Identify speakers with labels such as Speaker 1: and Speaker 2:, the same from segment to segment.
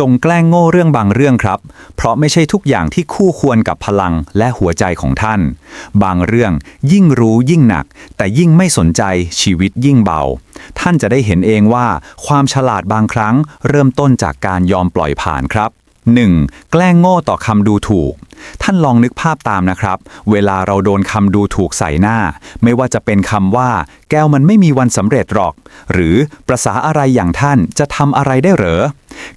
Speaker 1: จงแกล้งโง่เรื่องบางเรื่องครับ เพราะไม่ใช่ทุกอย่างที่คู่ควรกับพลังและหัวใจของท่าน บางเรื่องยิ่งรู้ยิ่งหนัก แต่ยิ่งไม่สนใจชีวิตยิ่งเบา ท่านจะได้เห็นเองว่าความฉลาดบางครั้ง เริ่มต้นจากการยอมปล่อยผ่านครับ 1. แกล้งโง่ต่อคำดูถูก ท่านลองนึกภาพตามนะครับ เวลาเราโดนคำดูถูกใส่หน้า ไม่ว่าจะเป็นคำว่า แก้วมันไม่มีวันสำเร็จหรอก หรือประษาอะไรอย่างท่านจะทำอะไรได้เหรอ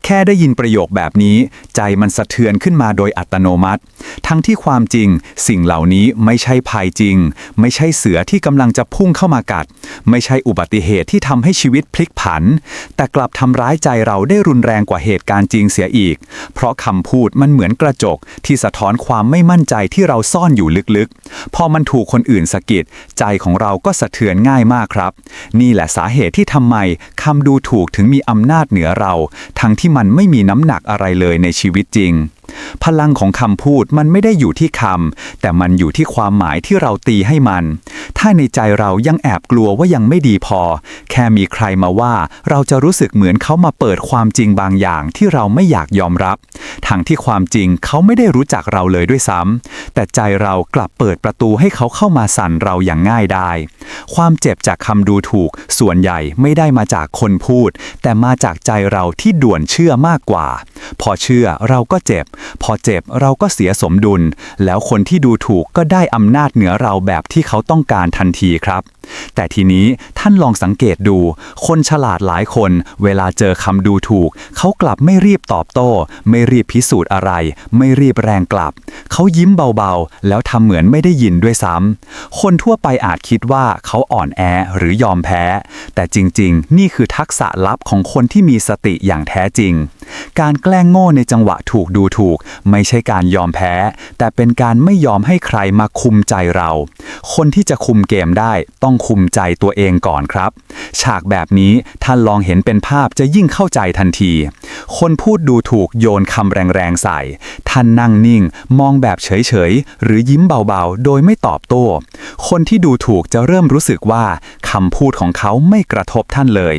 Speaker 1: แค่ได้ยินประโยคแบบนี้ ใจมันสะเทือนขึ้นมาโดยอัตโนมัติ ทั้งที่ความจริง สิ่งเหล่านี้ไม่ใช่ภัยจริง ไม่ใช่เสือที่กำลังจะพุ่งเข้ามากัด ไม่ใช่อุบัติเหตุที่ทำให้ชีวิตพลิกผัน แต่กลับทำร้ายใจเราได้รุนแรงกว่าเหตุการณ์จริงเสียอีก เพราะคำพูดมันเหมือนกระจก ที่สะท้อนความไม่มั่นใจที่เราซ่อนอยู่ลึกๆ พอมันถูกคนอื่นสะกิดใจของเราก็สะเทือนง่ายมากครับ นี่แหละสาเหตุที่ทำไมคำดูถูกถึงมีอำนาจเหนือเราทั้งที่มันไม่มีน้ำหนักอะไรเลยในชีวิตจริง พลังของคำพูดมันไม่ได้อยู่ที่คำแต่มันอยู่ที่ความหมายที่เราตีให้มัน ถ้าในใจเรายังแอบกลัวว่ายังไม่ดีพอ แค่มีใครมาว่า เราจะรู้สึกเหมือนเขามาเปิดความจริงบางอย่างที่เราไม่อยากยอมรับ ทั้งที่ความจริงเขาไม่ได้รู้จักเราเลยด้วยซ้ำแต่ใจเรากลับเปิดประตูให้เขาเข้ามาสั่นเราอย่างง่ายได้ ความเจ็บจากคำดูถูก ส่วนใหญ่ไม่ได้มาจากคนพูด แต่มาจากใจเราที่ด่วนเชื่อมากกว่า พอเชื่อเราก็เจ็บพอเจ็บเราก็เสียสมดุล แล้วคนที่ดูถูกก็ได้อำนาจเหนือเราแบบที่เขาต้องการทันทีครับ แต่ทีนี้ท่านลองสังเกตดู คนฉลาดหลายคน เวลาเจอคำดูถูก เขากลับไม่รีบตอบโต้ ไม่รีบพิสูจน์อะไร ไม่รีบแรงกลับ เขายิ้มเบาๆ แล้วทำเหมือนไม่ได้ยินด้วยซ้ำคนทั่วไปอาจคิดว่าเขาอ่อนแอหรือยอมแพ้ แต่จริงๆ นี่คือทักษะลับของคนที่มีสติอย่างแท้จริง การแกล้งโง่ในจังหวะถูกดูถูกไม่ใช่การยอมแพ้ แต่เป็นการไม่ยอมให้ใครมาคุมใจเรา คนที่จะคุมเกมได้ต้องคุมใจตัวเองก่อนครับ ฉากแบบนี้ท่านลองเห็นเป็นภาพจะยิ่งเข้าใจทันที คนพูดดูถูกโยนคำแรงๆใส่ ท่านนั่งนิ่ง มองแบบเฉยๆ หรือยิ้มเบาๆ โดยไม่ตอบโต้ คนที่ดูถูกจะเริ่มรู้สึกว่าคำพูดของเขาไม่กระทบท่านเลย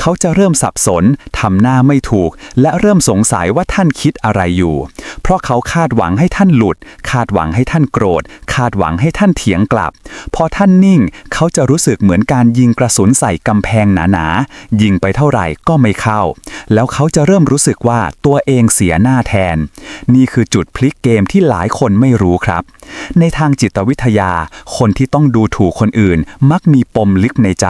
Speaker 1: เขาจะเริ่มสับสนทำหน้าไม่ถูก และเริ่มสงสัยว่าท่านคิดอะไรอยู่ เพราะเขาคาดหวังให้ท่านหลุด คาดหวังให้ท่านโกรธ คาดหวังให้ท่านเถียงกลับ พอท่านนิ่ง เขาจะรู้สึกเหมือนการยิงกระสุนใส่กำแพงหนาๆยิงไปเท่าไหร่ก็ไม่เข้า แล้วเขาจะเริ่มรู้สึกว่าตัวเองเสียหน้าแทน นี่คือจุดพลิกเกมที่หลายคนไม่รู้ครับ ในทางจิตวิทยา คนที่ต้องดูถูกคนอื่น มักมีปมลึกในใจ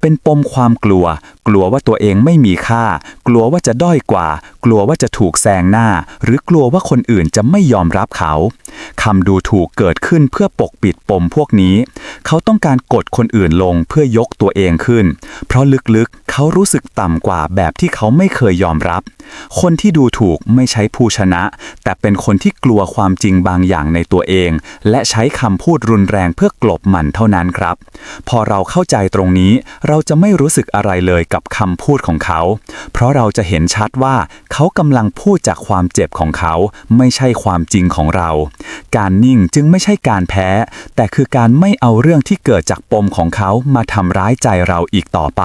Speaker 1: เป็นปมความกลัวกลัวว่าตัวเองไม่มีค่า กลัวว่าจะด้อยกว่า กลัวว่าจะถูกแซงหน้า หรือกลัวว่าคนอื่นจะไม่ยอมรับเขาคำดูถูกเกิดขึ้นเพื่อปกปิดปมพวกนี้ เขาต้องการกดคนอื่นลงเพื่อยกตัวเองขึ้น เพราะลึกๆ เขารู้สึกต่ำกว่าแบบที่เขาไม่เคยยอมรับ คนที่ดูถูกไม่ใช้ผู้ชนะ แต่เป็นคนที่กลัวความจริงบางอย่างในตัวเอง และใช้คำพูดรุนแรงเพื่อกลบมันเท่านั้นครับ พอเราเข้าใจตรงนี้ เราจะไม่รู้สึกอะไรเลยกับคำพูดของเขา เพราะเราจะเห็นชัดว่าเขากำลังพูดจากความเจ็บของเขา ไม่ใช่ความจริงของเรา การนิ่งจึงไม่ใช่การแพ้ แต่คือการไม่เอาเรื่องที่เกิดจากปมของเขามาทำร้ายใจเราอีกต่อไป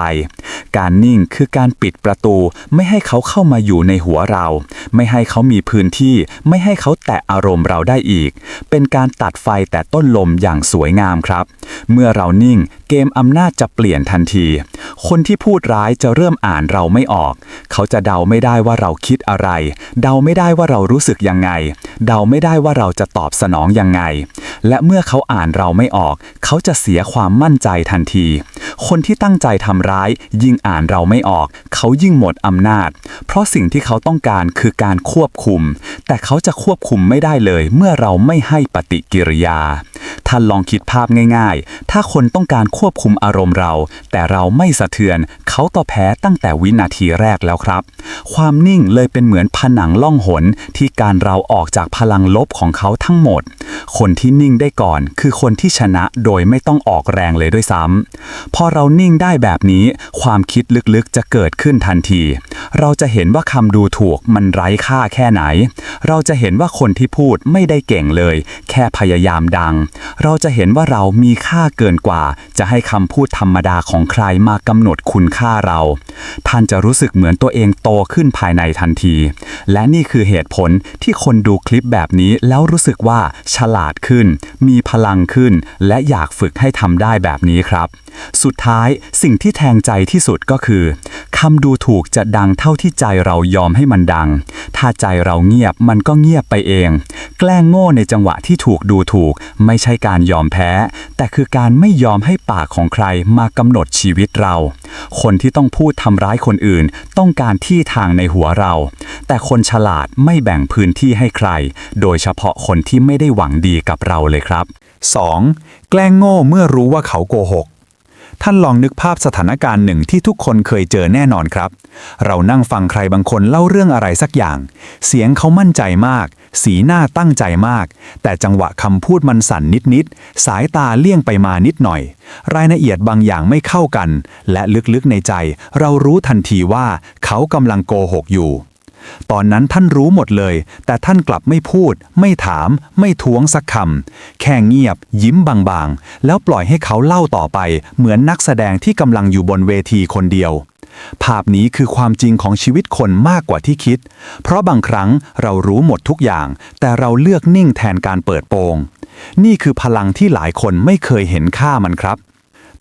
Speaker 1: การนิ่งคือการปิดประตู ไม่ให้เขาเข้ามาอยู่ในหัวเรา ไม่ให้เขามีพื้นที่ ไม่ให้เขาแตะอารมณ์เราได้อีก เป็นการตัดไฟแต่ต้นลมอย่างสวยงามครับ เมื่อเรานิ่ง เกมอำนาจจะเปลี่ยนทันที คนที่พูดรายจะเริ่มอ่านเราไม่ออก เขาจะเดาไม่ได้ว่าเราคิดอะไร เดาไม่ได้ว่าเรารู้สึกยังไง เดาไม่ได้ว่าเราจะตอบสนองยังไง และเมื่อเขาอ่านเราไม่ออก เขาจะเสียความมั่นใจทันที คนที่ตั้งใจทำร้าย ยิ่งอ่านเราไม่ออก เขายิ่งหมดอำนาจ เพราะสิ่งที่เขาต้องการคือการควบคุม แต่เขาจะควบคุมไม่ได้เลย เมื่อเราไม่ให้ปฏิกิริยาท่านลองคิดภาพง่าย ๆ ถ้าคนต้องการควบคุมอารมณ์เรา แต่เราไม่สะเทือน เขาต่อแพ้ตั้งแต่วินาทีแรกแล้วครับ ความนิ่งเลยเป็นเหมือนผนังล่องหนที่การเราออกจากพลังลบของเขาทั้งหมด
Speaker 2: คนที่นิ่งได้ก่อนคือคนที่ชนะโดยไม่ต้องออกแรงเลยด้วยซ้ำพอเรานิ่งได้แบบนี้ ความคิดลึกๆจะเกิดขึ้นทันที เราจะเห็นว่าคำดูถูกมันไร้ค่าแค่ไหน เราจะเห็นว่าคนที่พูดไม่ได้เก่งเลย แค่พยายามดัง เราจะเห็นว่าเรามีค่าเกินกว่า จะให้คำพูดธรรมดาของใครมากำหนดคุณค่าเรา ท่านจะรู้สึกเหมือนตัวเองโตขึ้นภายในทันที และนี่คือเหตุผลที่คนดูคลิปแบบนี้แล้วรู้สึกว่าฉลาดขึ้น มีพลังขึ้น และอยากฝึกให้ทำได้แบบนี้ครับ สุดท้ายสิ่งที่แทงใจที่สุดก็คือคำดูถูกจะดังเท่าที่ใจเรายอมให้มันดัง ถ้าใจเราเงียบมันก็เงียบไปเอง แกล้งโง่ในจังหวะที่ถูกดูถูก ไม่ใช่การยอมแพ้ แต่คือการไม่ยอมให้ปากของใครมากำหนดชีวิตเรา คนที่ที่ต้องพูดทำร้ายคนอื่น ต้องการที่ทางในหัวเรา แต่คนฉลาดไม่แบ่งพื้นที่ให้ใคร โดยเฉพาะคนที่ไม่ได้หวังดีกับเราเลยครับ
Speaker 1: 2. แกล้งโง่เมื่อรู้ว่าเขาโกหก ท่านลองนึกภาพสถานการณ์หนึ่งที่ทุกคนเคยเจอแน่นอนครับ เรานั่งฟังใครบางคนเล่าเรื่องอะไรสักอย่าง เสียงเขามั่นใจมาก สีหน้าตั้งใจมาก แต่จังหวะคำพูดมันสั่นนิดๆ สายตาเลี่ยงไปมานิดหน่อย รายละเอียดบางอย่างไม่เข้ากัน และลึกๆในใจ เรารู้ทันทีว่าเขากำลังโกหกอยู่ ตอนนั้นท่านรู้หมดเลย แต่ท่านกลับไม่พูด ไม่ถาม ไม่ท้วงสักคำแค่เงียบ ยิ้มบางๆ แล้วปล่อยให้เขาเล่าต่อไป เหมือนนักแสดงที่กำลังอยู่บนเวทีคนเดียว ภาพนี้คือความจริงของชีวิตคนมากกว่าที่คิด เพราะบางครั้งเรารู้หมดทุกอย่าง แต่เราเลือกนิ่งแทนการเปิดโปงนี่คือพลังที่หลายคนไม่เคยเห็นค่ามันครับ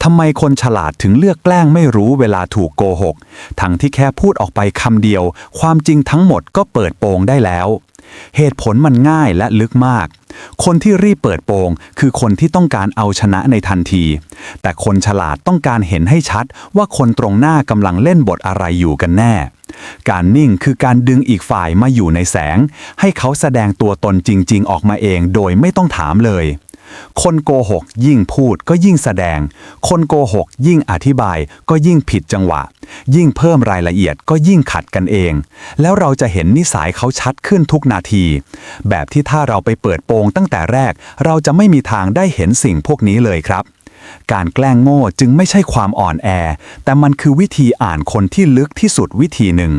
Speaker 1: ทำไมคนฉลาดถึงเลือกแกล้งไม่รู้เวลาถูกโกหก ทั้งที่แค่พูดออกไปคำเดียว ความจริงทั้งหมดก็เปิดโปงได้แล้ว เหตุผลมันง่ายและลึกมาก คนที่รีบเปิดโปง คือคนที่ต้องการเอาชนะในทันที แต่คนฉลาดต้องการเห็นให้ชัด ว่าคนตรงหน้ากำลังเล่นบทอะไรอยู่กันแน่ การนิ่งคือการดึงอีกฝ่ายมาอยู่ในแสง ให้เขาแสดงตัวตนจริง ๆ ออกมาเองโดยไม่ต้องถามเลย คนโกหกยิ่งพูดก็ยิ่งแสดง คนโกหกยิ่งอธิบายก็ยิ่งผิดจังหวะ ยิ่งเพิ่มรายละเอียดก็ยิ่งขัดกันเอง แล้วเราจะเห็นนิสัยเขาชัดขึ้นทุกนาที แบบที่ถ้าเราไปเปิดโปงตั้งแต่แรก เราจะไม่มีทางได้เห็นสิ่งพวกนี้เลยครับ การแกล้งโง่จึงไม่ใช่ความอ่อนแอ แต่มันคือวิธีอ่านคนที่ลึกที่สุดวิธีหนึ่ง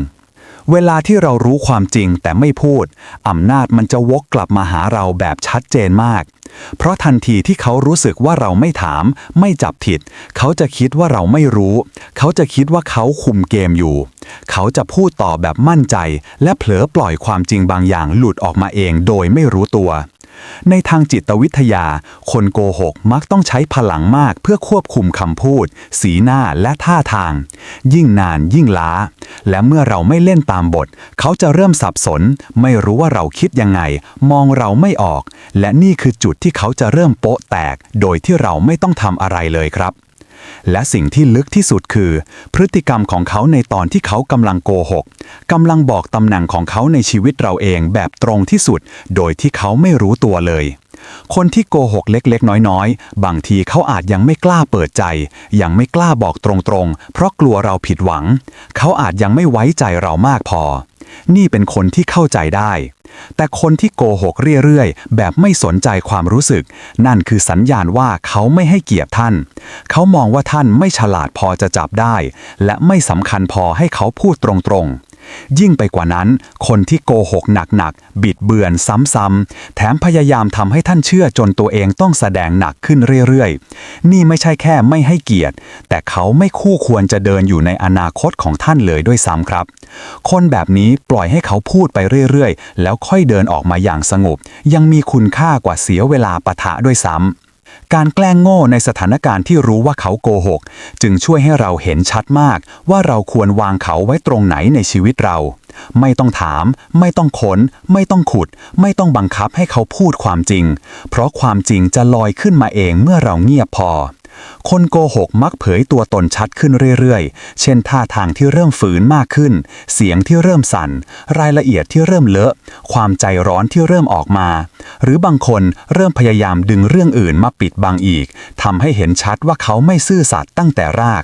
Speaker 1: เวลาที่เรารู้ความจริงแต่ไม่พูด อำนาจมันจะวกกลับมาหาเราแบบชัดเจนมาก เพราะทันทีที่เขารู้สึกว่าเราไม่ถาม ไม่จับผิด เขาจะคิดว่าเราไม่รู้ เขาจะคิดว่าเขาคุมเกมอยู่ เขาจะพูดต่อแบบมั่นใจ และเผลอปล่อยความจริงบางอย่างหลุดออกมาเองโดยไม่รู้ตัว ในทางจิตวิทยา คนโกหกมักต้องใช้พลังมากเพื่อควบคุมคำพูด สีหน้าและท่าทาง ยิ่งนานยิ่งล้า และเมื่อเราไม่เล่นตามบท เขาจะเริ่มสับสน ไม่รู้ว่าเราคิดยังไง มองเราไม่ออก และนี่คือจุดที่เขาจะเริ่มโป๊ะแตก โดยที่เราไม่ต้องทำอะไรเลยครับ และสิ่งที่ลึกที่สุดคือ พฤติกรรมของเขาในตอนที่เขากำลังโกหกกำลังบอกตำแหน่งของเขาในชีวิตเราเองแบบตรงที่สุด โดยที่เขาไม่รู้ตัวเลย คนที่โกหกเล็กๆ น้อยๆ บางทีเขาอาจยังไม่กล้าเปิดใจ ยังไม่กล้าบอกตรงๆ เพราะกลัวเราผิดหวัง เขาอาจยังไม่ไว้ใจเรามากพอ นี่เป็นคนที่เข้าใจได้ แต่คนที่โกหกเรื่อยๆ แบบไม่สนใจความรู้สึก นั่นคือสัญญาณว่าเขาไม่ให้เกียรติท่าน เขามองว่าท่านไม่ฉลาดพอจะจับได้ และไม่สำคัญพอให้เขาพูดตรงๆ ยิ่งไปกว่านั้น คนที่โกหกหนักๆ บิดเบือนซ้ำๆ แถมพยายามทำให้ท่านเชื่อจนตัวเองต้องแสดงหนักขึ้นเรื่อยๆ นี่ไม่ใช่แค่ไม่ให้เกียรติ แต่เขาไม่คู่ควรจะเดินอยู่ในอนาคตของท่านเลยด้วยซ้ำครับ คนแบบนี้ปล่อยให้เขาพูดไปเรื่อยๆ แล้วค่อยเดินออกมาอย่างสงบ ยังมีคุณค่ากว่าเสียเวลาปะทะด้วยซ้ำ การแกล้งโง่ในสถานการณ์ที่รู้ว่าเขาโกหก จึงช่วยให้เราเห็นชัดมากว่าเราควรวางเขาไว้ตรงไหนในชีวิตเรา ไม่ต้องถาม ไม่ต้องขน ไม่ต้องขุด ไม่ต้องบังคับให้เขาพูดความจริง เพราะความจริงจะลอยขึ้นมาเองเมื่อเราเงียบพอ คนโกหกมักเผยตัวตนชัดขึ้นเรื่อยๆ เช่นท่าทางที่เริ่มฝืนมากขึ้น เสียงที่เริ่มสั่น รายละเอียดที่เริ่มเลอะ ความใจร้อนที่เริ่มออกมา หรือบางคนเริ่มพยายามดึงเรื่องอื่นมาปิดบังอีกทำให้เห็นชัดว่าเขาไม่ซื่อสัตย์ตั้งแต่แรก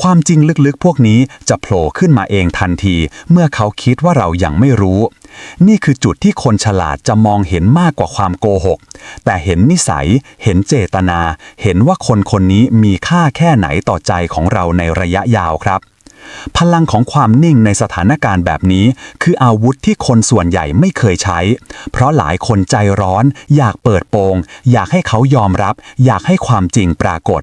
Speaker 2: ความจริงลึกๆ พวกนี้จะโผล่ขึ้นมาเองทันที เมื่อเขาคิดว่าเรายังไม่รู้ นี่คือจุดที่คนฉลาดจะมองเห็นมากกว่าความโกหก แต่เห็นนิสัย เห็นเจตนา เห็นว่าคนคนนี้มีค่าแค่ไหนต่อใจของเราในระยะยาวครับ พลังของความนิ่งในสถานการณ์แบบนี้ คืออาวุธที่คนส่วนใหญ่ไม่เคยใช้ เพราะหลายคนใจร้อน อยากเปิดโปง อยากให้เขายอมรับ อยากให้ความจริงปรากฏ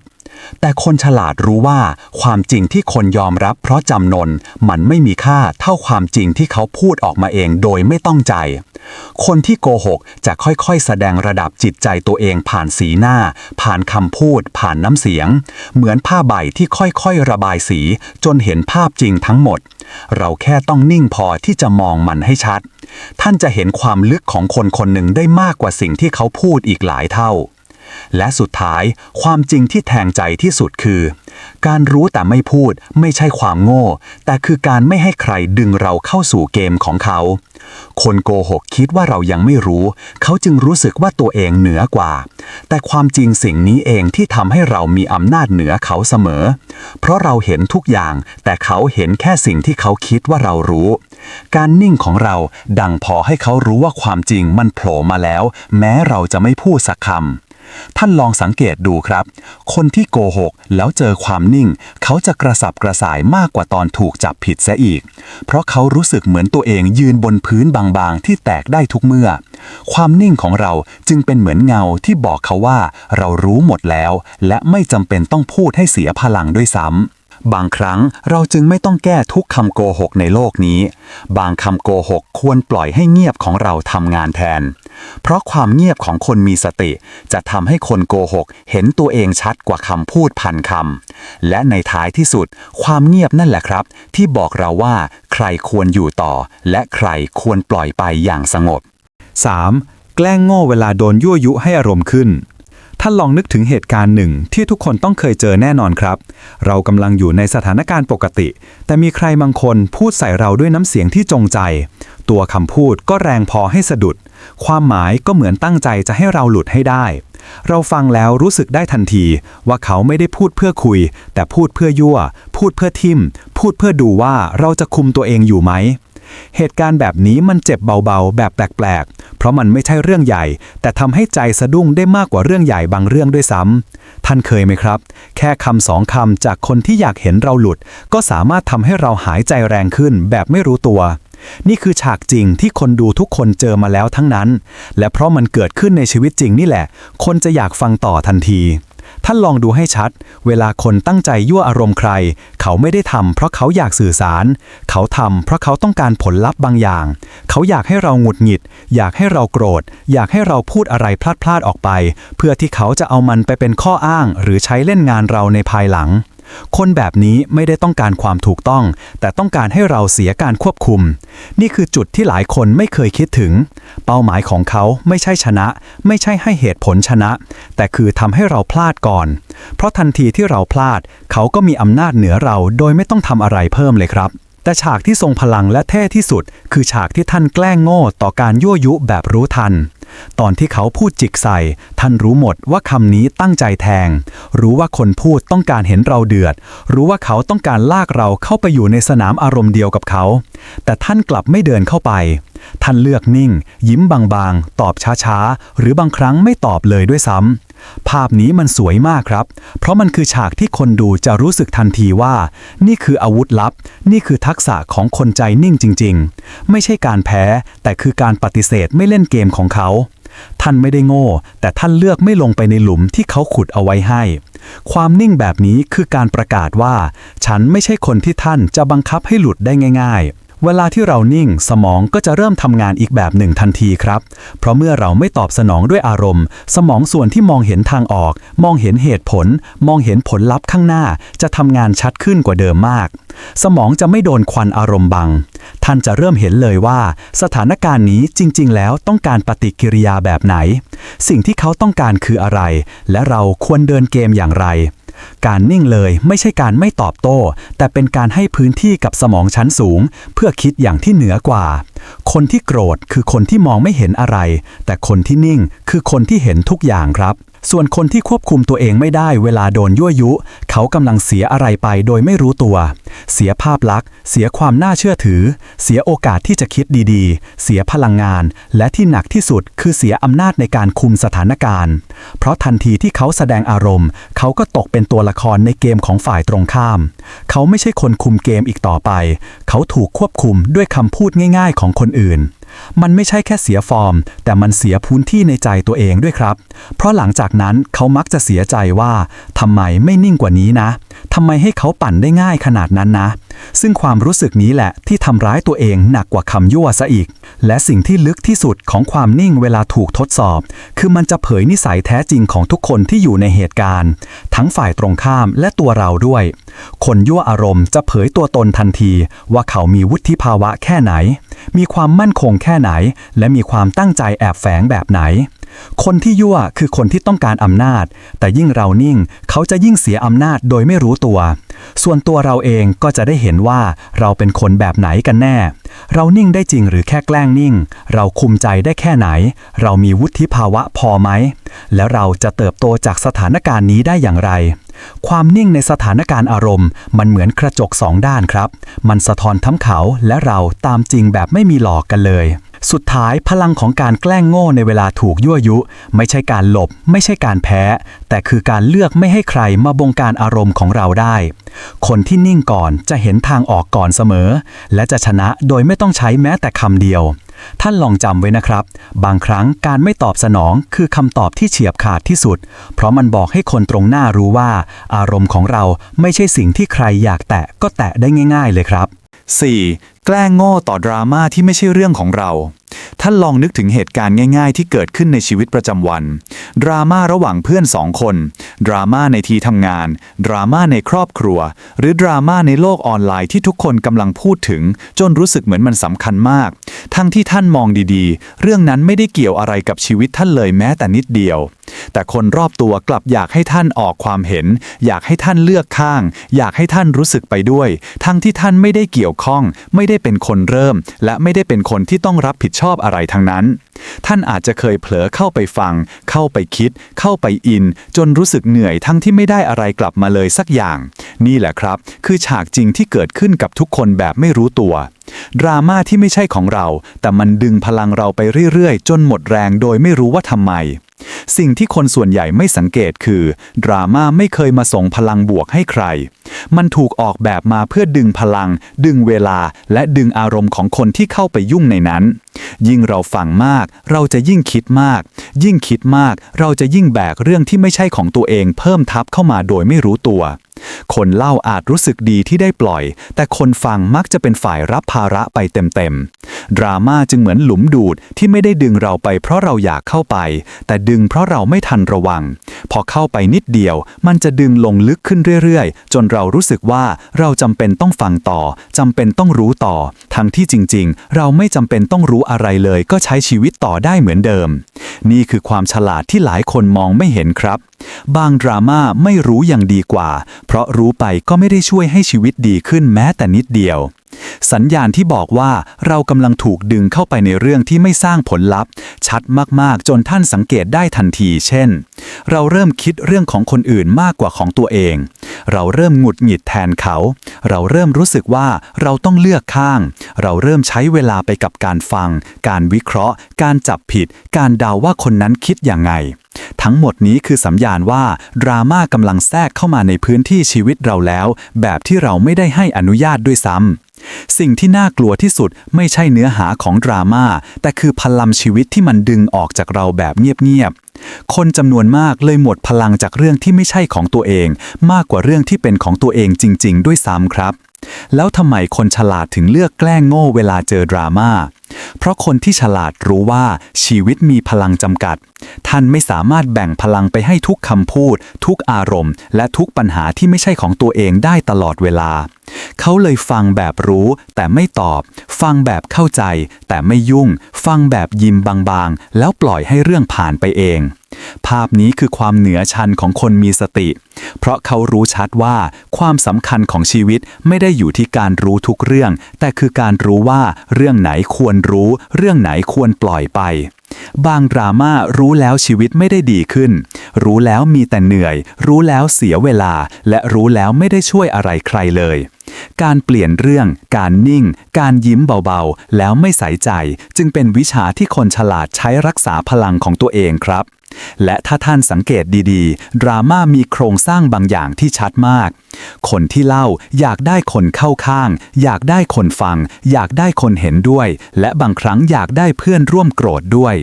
Speaker 2: แต่คนฉลาดรู้ว่าความจริงที่คนยอมรับเพราะจำนนมันไม่มีค่าเท่าความจริงที่เขาพูดออกมาเองโดยไม่ต้องใจ คนที่โกหกจะค่อยๆ แสดงระดับจิตใจตัวเองผ่านสีหน้า ผ่านคำพูด ผ่านน้ำเสียง เหมือนผ้าใบที่ค่อยๆ ระบายสี จนเห็นภาพจริงทั้งหมด เราแค่ต้องนิ่งพอที่จะมองมันให้ชัด ท่านจะเห็นความลึกของคนคนหนึ่งได้มากกว่าสิ่งที่เขาพูดอีกหลายเท่า และสุดท้ายความจริงที่แทงใจที่สุดคือ การรู้แต่ไม่พูดไม่ใช่ความโง่ แต่คือการไม่ให้ใครดึงเราเข้าสู่เกมของเขา คนโกหกคิดว่าเรายังไม่รู้ เขาจึงรู้สึกว่าตัวเองเหนือกว่า แต่ความจริงสิ่งนี้เองที่ทำให้เรามีอำนาจเหนือเขาเสมอ เพราะเราเห็นทุกอย่าง แต่เขาเห็นแค่สิ่งที่เขาคิดว่าเรารู้ การนิ่งของเราดังพอให้เขารู้ว่าความจริงมันโผล่มาแล้ว แม้เราจะไม่พูดสักคำ ท่านลองสังเกตดูครับ คนที่โกหกแล้วเจอความนิ่ง เขาจะกระสับกระส่ายมากกว่าตอนถูกจับผิดเสียอีก เพราะเขารู้สึกเหมือนตัวเองยืนบนพื้นบางๆ ที่แตกได้ทุกเมื่อ ความนิ่งของเราจึงเป็นเหมือนเงาที่บอกเขาว่า เรารู้หมดแล้ว และไม่จำเป็นต้องพูดให้เสียพลังด้วยซ้ำ บางครั้งเราจึงไม่ต้องแก้ทุกคำโกหกในโลกนี้ บางคำโกหกควรปล่อยให้เงียบของเราทำงานแทน เพราะความเงียบของคนมีสติ จะทำให้คนโกหก เห็นตัวเองชัดกว่าคำพูดพันคำและในท้ายที่สุด ความเงียบนั่นแหละครับ ที่บอกเราว่า ใครควรอยู่ต่อ และใครควรปล่อยไปอย่างสงบ
Speaker 1: 3. แกล้งโง่เวลาโดนยั่วยุให้อารมณ์ขึ้น ท่านลองนึกถึงเหตุการณ์หนึ่งที่ทุกคนต้องเคยเจอแน่นอนครับ เรากำลังอยู่ในสถานการณ์ปกติ แต่มีใครบางคนพูดใส่เราด้วยน้ำเสียงที่จงใจ ตัวคำพูดก็แรงพอให้สะดุด ความหมายก็เหมือนตั้งใจจะให้เราหลุดให้ได้ เราฟังแล้วรู้สึกได้ทันทีว่าเขาไม่ได้พูดเพื่อคุย แต่พูดเพื่อยั่ว พูดเพื่อทิม พูดเพื่อดูว่าเราจะคุมตัวเองอยู่ไหม เหตุการณ์แบบนี้มันเจ็บเบาๆ แบบแปลกๆ เพราะมันไม่ใช่เรื่องใหญ่ แต่ทำให้ใจสะดุ้งได้มากกว่าเรื่องใหญ่บางเรื่องด้วยซ้ำท่านเคยไหมครับ แค่คำสองคำจากคนที่อยากเห็นเราหลุด ก็สามารถทำให้เราหายใจแรงขึ้นแบบไม่รู้ตัวนี่คือฉากจริงที่คนดูทุกคนเจอมาแล้วทั้งนั้น และเพราะมันเกิดขึ้นในชีวิตจริงนี่แหละ คนจะอยากฟังต่อทันที ท่านลองดูให้ชัด เวลาคนตั้งใจยั่วอารมณ์ใคร เขาไม่ได้ทำเพราะเขาอยากสื่อสาร เขาทำเพราะเขาต้องการผลลัพธ์บางอย่าง เขาอยากให้เราหงุดหงิด อยากให้เราโกรธ อยากให้เราพูดอะไรพลาดพลาดๆออกไป เพื่อที่เขาจะเอามันไปเป็นข้ออ้าง หรือใช้เล่นงานเราในภายหลัง คนแบบนี้ไม่ได้ต้องการความถูกต้อง แต่ต้องการให้เราเสียการควบคุม นี่คือจุดที่หลายคนไม่เคยคิดถึง เป้าหมายของเขาไม่ใช่ชนะ ไม่ใช่ให้เหตุผลชนะ แต่คือทำให้เราพลาดก่อน เพราะทันทีที่เราพลาด เขาก็มีอำนาจเหนือเราโดยไม่ต้องทำอะไรเพิ่มเลยครับ แต่ฉากที่ทรงพลังและเท่ที่สุด คือฉากที่ท่านแกล้งโง่ต่อการยั่วยุแบบรู้ทัน ตอนที่เขาพูดจิกใส่ ท่านรู้หมดว่าคำนี้ตั้งใจแทง รู้ว่าคนพูดต้องการเห็นเราเดือด รู้ว่าเขาต้องการลากเราเข้าไปอยู่ในสนามอารมณ์เดียวกับเขา แต่ท่านกลับไม่เดินเข้าไป ท่านเลือกนิ่ง ยิ้มบางๆ ตอบช้าๆ หรือบางครั้งไม่ตอบเลยด้วยซ้ำ ภาพนี้มันสวยมากครับ เพราะมันคือฉากที่คนดูจะรู้สึกทันทีว่า นี่คืออาวุธลับ นี่คือทักษะของคนใจนิ่งจริง ๆ ไม่ใช่การแพ้ แต่คือการปฏิเสธไม่เล่นเกมของเขา ท่านไม่ได้โง่ แต่ท่านเลือกไม่ลงไปในหลุมที่เขาขุดเอาไว้ให้ ความนิ่งแบบนี้คือการประกาศว่า ฉันไม่ใช่คนที่ท่านจะบังคับให้หลุดได้ง่าย ๆ เวลาที่เรานิ่งสมองก็จะเริ่มทำงานอีกแบบหนึ่งทันทีครับ เพราะเมื่อเราไม่ตอบสนองด้วยอารมณ์ สมองส่วนที่มองเห็นทางออก มองเห็นเหตุผล มองเห็นผลลัพธ์ข้างหน้า จะทำงานชัดขึ้นกว่าเดิมมาก สมองจะไม่โดนควันอารมณ์บัง ท่านจะเริ่มเห็นเลยว่า สถานการณ์นี้จริง ๆ แล้วต้องการปฏิกิริยาแบบไหน สิ่งที่เขาต้องการคืออะไร และเราควรเดินเกมอย่างไร การนิ่งเลยไม่ใช่การไม่ตอบโต้ แต่เป็นการให้พื้นที่กับสมองชั้นสูง เพื่อคิดอย่างที่เหนือกว่า คนที่โกรธคือคนที่มองไม่เห็นอะไร แต่คนที่นิ่งคือคนที่เห็นทุกอย่างครับ
Speaker 3: ส่วนคนที่ควบคุมตัวเองไม่ได้เวลาโดนยั่วยุ เขากำลังเสียอะไรไปโดยไม่รู้ตัว เสียภาพลักษณ์ เสียความน่าเชื่อถือ เสียโอกาสที่จะคิดดีๆ เสียพลังงาน และที่หนักที่สุดคือเสียอำนาจในการคุมสถานการณ์ เพราะทันทีที่เขาแสดงอารมณ์ เขาก็ตกเป็นตัวละครในเกมของฝ่ายตรงข้าม เขาไม่ใช่คนคุมเกมอีกต่อไป เขาถูกควบคุมด้วยคำพูดง่าย ๆ ของคนอื่น มันไม่ใช่แค่เสียฟอร์ม แต่มันเสียพื้นที่ในใจตัวเองด้วยครับ เพราะหลังจากนั้นเขามักจะเสียใจว่าทำไมไม่นิ่งกว่านี้นะทำไมให้เขาปั่นได้ง่ายขนาดนั้นนะ ซึ่งความรู้สึกนี้แหละที่ทำร้ายตัวเองหนักกว่าคำยั่วซะอีก และสิ่งที่ลึกที่สุดของความนิ่งเวลาถูกทดสอบ คือมันจะเผยนิสัยแท้จริงของทุกคนที่อยู่ในเหตุการณ์ ทั้งฝ่ายตรงข้ามและตัวเราด้วย คนยั่วอารมณ์จะเผยตัวตนทันที ว่าเขามีวุฒิภาวะแค่ไหน มีความมั่นคงแค่ไหน และมีความตั้งใจแอบแฝงแบบไหน คนที่ยั่วคือคนที่ต้องการอำนาจ แต่ยิ่งเรานิ่งเขาจะยิ่งเสียอำนาจโดยไม่รู้ตัว ส่วนตัวเราเองก็จะได้เห็นว่าเราเป็นคนแบบไหนกันแน่ เรานิ่งได้จริงหรือแค่แกล้งนิ่ง เราคุมใจได้แค่ไหน เรามีวุฒิภาวะพอไหม แล้วเราจะเติบโตจากสถานการณ์นี้ได้อย่างไร ความนิ่งในสถานการณ์อารมณ์ มันเหมือนกระจกสองด้านครับ มันสะท้อนทั้งเขาและเราตามจริงแบบไม่มีหลอกกันเลย สุดท้ายพลังของการแกล้งโง่ในเวลาถูกยั่วยุ ไม่ใช่การหลบ ไม่ใช่การแพ้ แต่คือการเลือกไม่ให้ใครมาบงการอารมณ์ของเราได้ คนที่นิ่งก่อนจะเห็นทางออกก่อนเสมอ และจะชนะโดยไม่ต้องใช้แม้แต่คำเดียว ท่านลองจำไว้นะครับ บางครั้งการไม่ตอบสนองคือคำตอบที่เฉียบขาดที่สุด เพราะมันบอกให้คนตรงหน้ารู้ว่า อารมณ์ของเราไม่ใช่สิ่งที่ใครอยากแตะก็แตะได้ง่าย ๆ เลยครับ
Speaker 1: 4. แกล้งโง่ต่อดราม่าที่ไม่ใช่เรื่องของเรา ท่านลองนึกถึงเหตุการณ์ง่าย ๆ ที่เกิดขึ้นในชีวิตประจำวัน ดราม่าระหว่างเพื่อนสองคน ดราม่าในที่ทำงาน ดราม่าในครอบครัว หรือดราม่าในโลกออนไลน์ที่ทุกคนกำลังพูดถึง จนรู้สึกเหมือนมันสำคัญมาก ทั้งที่ท่านมองดีๆ เรื่องนั้นไม่ได้เกี่ยวอะไรกับชีวิตท่านเลยแม้แต่นิดเดียว แต่คนรอบตัวกลับอยากให้ท่านออกความเห็น อยากให้ท่านเลือกข้าง อยากให้ท่านรู้สึกไปด้วย ทั้งที่ท่านไม่ได้เกี่ยวข้อง ไม่ได้เป็นคนเริ่ม และไม่ได้เป็นคนที่ต้องรับผิดชอบอะไรทั้งนั้น ท่านอาจจะเคยเผลอเข้าไปฟัง เข้าไปคิด เข้าไปอิน จนรู้สึกเหนื่อยทั้งที่ไม่ได้อะไรกลับมาเลยสักอย่าง นี่แหละครับ คือฉากจริงที่เกิดขึ้นกับทุกคนแบบไม่รู้ตัวดราม่าที่ไม่ใช่ของเรา แต่มันดึงพลังเราไปเรื่อยๆ จนหมดแรงโดยไม่รู้ว่าทำไม สิ่งที่คนส่วนใหญ่ไม่สังเกตคือ ดราม่าไม่เคยมาส่งพลังบวกให้ใคร มันถูกออกแบบมาเพื่อดึงพลัง ดึงเวลา และดึงอารมณ์ของคนที่เข้าไปยุ่งในนั้นยิ่งเราฟังมาก เราจะยิ่งคิดมาก ยิ่งคิดมาก เราจะยิ่งแบกเรื่องที่ไม่ใช่ของตัวเอง เพิ่มทับเข้ามาโดยไม่รู้ตัว คนเล่าอาจรู้สึกดีที่ได้ปล่อย แต่คนฟังมักจะเป็นฝ่ายรับภาระไปเต็มๆ ดราม่าจึงเหมือนหลุมดูดที่ไม่ได้ดึงเราไปเพราะเราอยากเข้าไป แต่ดึงเพราะเราไม่ทันระวัง พอเข้าไปนิดเดียว มันจะดึงลงลึกขึ้นเรื่อยๆ จนเรารู้สึกว่าเราจำเป็นต้องฟังต่อจำเป็นต้องรู้ต่อ ทั้งที่จริง ๆ เราไม่จำเป็นต้องรู้อะไรเลยก็ใช้ชีวิตต่อได้เหมือนเดิม นี่คือความฉลาดที่หลายคนมองไม่เห็นครับ บางดราม่าไม่รู้อย่างดีกว่า เพราะรู้ไปก็ไม่ได้ช่วยให้ชีวิตดีขึ้นแม้แต่นิดเดียว สัญญาณที่บอกว่าเรากำลังถูกดึงเข้าไปในเรื่องที่ไม่สร้างผลลัพธ์ ชัดมากๆ จนท่านสังเกตได้ทันที เช่น เราเริ่มคิดเรื่องของคนอื่นมากกว่าของตัวเอง เราเริ่มหงุดหงิดแทนเขา เราเริ่มรู้สึกว่าเราต้องเลือกข้าง เราเริ่มใช้เวลาไปกับการฟัง การวิเคราะห์ การจับผิด การเดาว่าคนนั้นคิดอย่างไงทั้งหมดนี้คือสัญญาณว่าดราม่ากำลังแทรกเข้ามาในพื้นที่ชีวิตเราแล้ว แบบที่เราไม่ได้ให้อนุญาตด้วยซ้ำสิ่งที่น่ากลัวที่สุดไม่ใช่เนื้อหาของดราม่าแต่คือพลังชีวิตที่มันดึงออกจากเราแบบเงียบๆคนจำนวนมากเลยหมดพลังจากเรื่องที่ไม่ใช่ของตัวเอง มากกว่าเรื่องที่เป็นของตัวเองจริง ๆ ด้วยซ้ำครับ แล้วทำไมคนฉลาดถึงเลือกแกล้งโง่เวลาเจอดราม่าเพราะคนที่ฉลาดรู้ว่าชีวิตมีพลังจำกัด ท่านไม่สามารถแบ่งพลังไปให้ทุกคำพูด ทุกอารมณ์ และทุกปัญหาที่ไม่ใช่ของตัวเองได้ตลอดเวลา เขาเลยฟังแบบรู้ แต่ไม่ตอบ ฟังแบบเข้าใจ แต่ไม่ยุ่ง ฟังแบบยิ้มบางๆ แล้วปล่อยให้เรื่องผ่านไปเอง ภาพนี้คือความเหนือชันของคนมีสติ เพราะเขารู้ชัดว่า ความสำคัญของชีวิตไม่ได้อยู่ที่การรู้ทุกเรื่อง แต่คือการรู้ว่าเรื่องไหนควรรู้ เรื่องไหนควรปล่อยไป บางดราม่ารู้แล้วชีวิตไม่ได้ดีขึ้น รู้แล้วมีแต่เหนื่อย รู้แล้วเสียเวลา และรู้แล้วไม่ได้ช่วยอะไรใครเลย การเปลี่ยนเรื่อง การนิ่ง การยิ้มเบาๆ แล้วไม่ใส่ใจ จึงเป็นวิชาที่คนฉลาดใช้รักษาพลังของตัวเองครับ และถ้าท่านสังเกตดีๆ ดราม่ามีโครงสร้างบางอย่างที่ชัดมาก คนที่เล่าอยากได้คนเข้าข้าง อยากได้คนฟัง อยากได้คนเห็นด้วย และบางครั้งอยากได้เพื่อนร่วมโกรธด้วย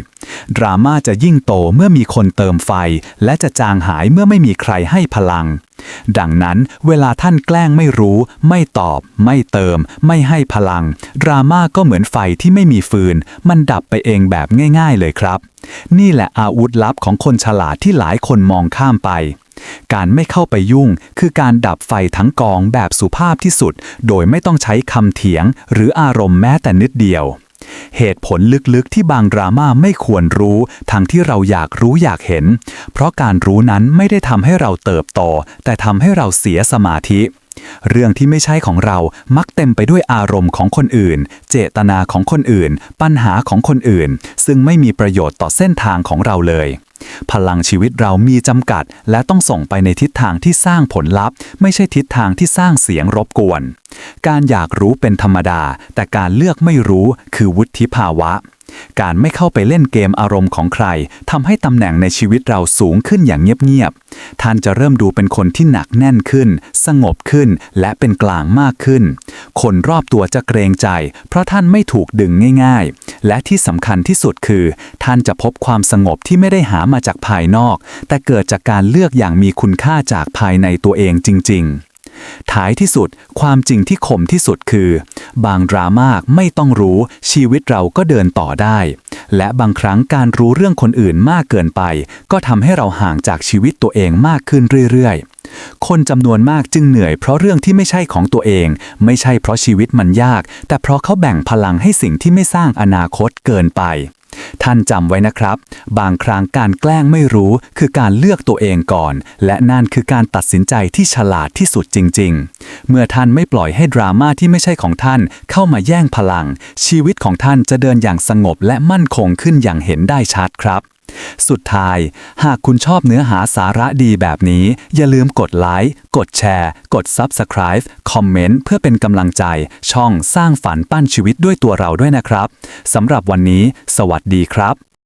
Speaker 1: ดราม่าจะยิ่งโตเมื่อมีคนเติมไฟ และจะจางหายเมื่อไม่มีใครให้พลัง ดังนั้นเวลาท่านแกล้งไม่รู้ ไม่ตอบ ไม่เติม ไม่ให้พลัง ดราม่าก็เหมือนไฟที่ไม่มีฟืน มันดับไปเองแบบง่าย ๆ เลยครับ นี่แหละอาวุธลับของคนฉลาดที่หลายคนมองข้ามไป การไม่เข้าไปยุ่ง คือการดับไฟทั้งกองแบบสุภาพที่สุด โดยไม่ต้องใช้คำเถียง หรืออารมณ์แม้แต่นิดเดียว เหตุผลลึกๆที่บางดราม่าไม่ควรรู้ทั้งที่เราอยากรู้อยากเห็น เพราะการรู้นั้นไม่ได้ทำให้เราเติบโต แต่ทำให้เราเสียสมาธิ เรื่องที่ไม่ใช่ของเรามักเต็มไปด้วยอารมณ์ของคนอื่น เจตนาของคนอื่น ปัญหาของคนอื่น ซึ่งไม่มีประโยชน์ต่อเส้นทางของเราเลย พลังชีวิตเรามีจำกัด และต้องส่งไปในทิศทางที่สร้างผลลัพธ์ ไม่ใช่ทิศทางที่สร้างเสียงรบกวน การอยากรู้เป็นธรรมดา แต่การเลือกไม่รู้คือวุฒิภาวะ การไม่เข้าไปเล่นเกมอารมณ์ของใครทำให้ตำแหน่งในชีวิตเราสูงขึ้นอย่างเงียบๆ ท่านจะเริ่มดูเป็นคนที่หนักแน่นขึ้น สงบขึ้น และเป็นกลางมากขึ้น คนรอบตัวจะเกรงใจ เพราะท่านไม่ถูกดึงง่าย ๆ และที่สำคัญที่สุดคือ ท่านจะพบความสงบที่ไม่ได้หามาจากภายนอก แต่เกิดจากการเลือกอย่างมีคุณค่าจากภายในตัวเองจริง ๆ ท้ายที่สุดความจริงที่คมที่สุดคือ บางดราม่าไม่ต้องรู้ชีวิตเราก็เดินต่อได้ และบางครั้งการรู้เรื่องคนอื่นมากเกินไป ก็ทำให้เราห่างจากชีวิตตัวเองมากขึ้นเรื่อยๆคนจำนวนมากจึงเหนื่อยเพราะเรื่องที่ไม่ใช่ของตัวเอง ไม่ใช่เพราะชีวิตมันยาก แต่เพราะเขาแบ่งพลังให้สิ่งที่ไม่สร้างอนาคตเกินไป ท่านจำไว้นะครับ บางครั้งการแกล้งไม่รู้คือการเลือกตัวเองก่อน และนั่นคือการตัดสินใจที่ฉลาดที่สุดจริง ๆ เมื่อท่านไม่ปล่อยให้ดราม่าที่ไม่ใช่ของท่านเข้ามาแย่งพลัง ชีวิตของท่านจะเดินอย่างสงบและมั่นคงขึ้นอย่างเห็นได้ชัดครับ สุดท้าย หากคุณชอบเนื้อหาสาระดีแบบนี้ อย่าลืมกดไลค์ กดแชร์ กด Subscribe คอมเมนต์เพื่อเป็นกำลังใจ ช่องสร้างฝันปั้นชีวิตด้วยตัวเราด้วยนะครับ สำหรับวันนี้ สวัสดีครับ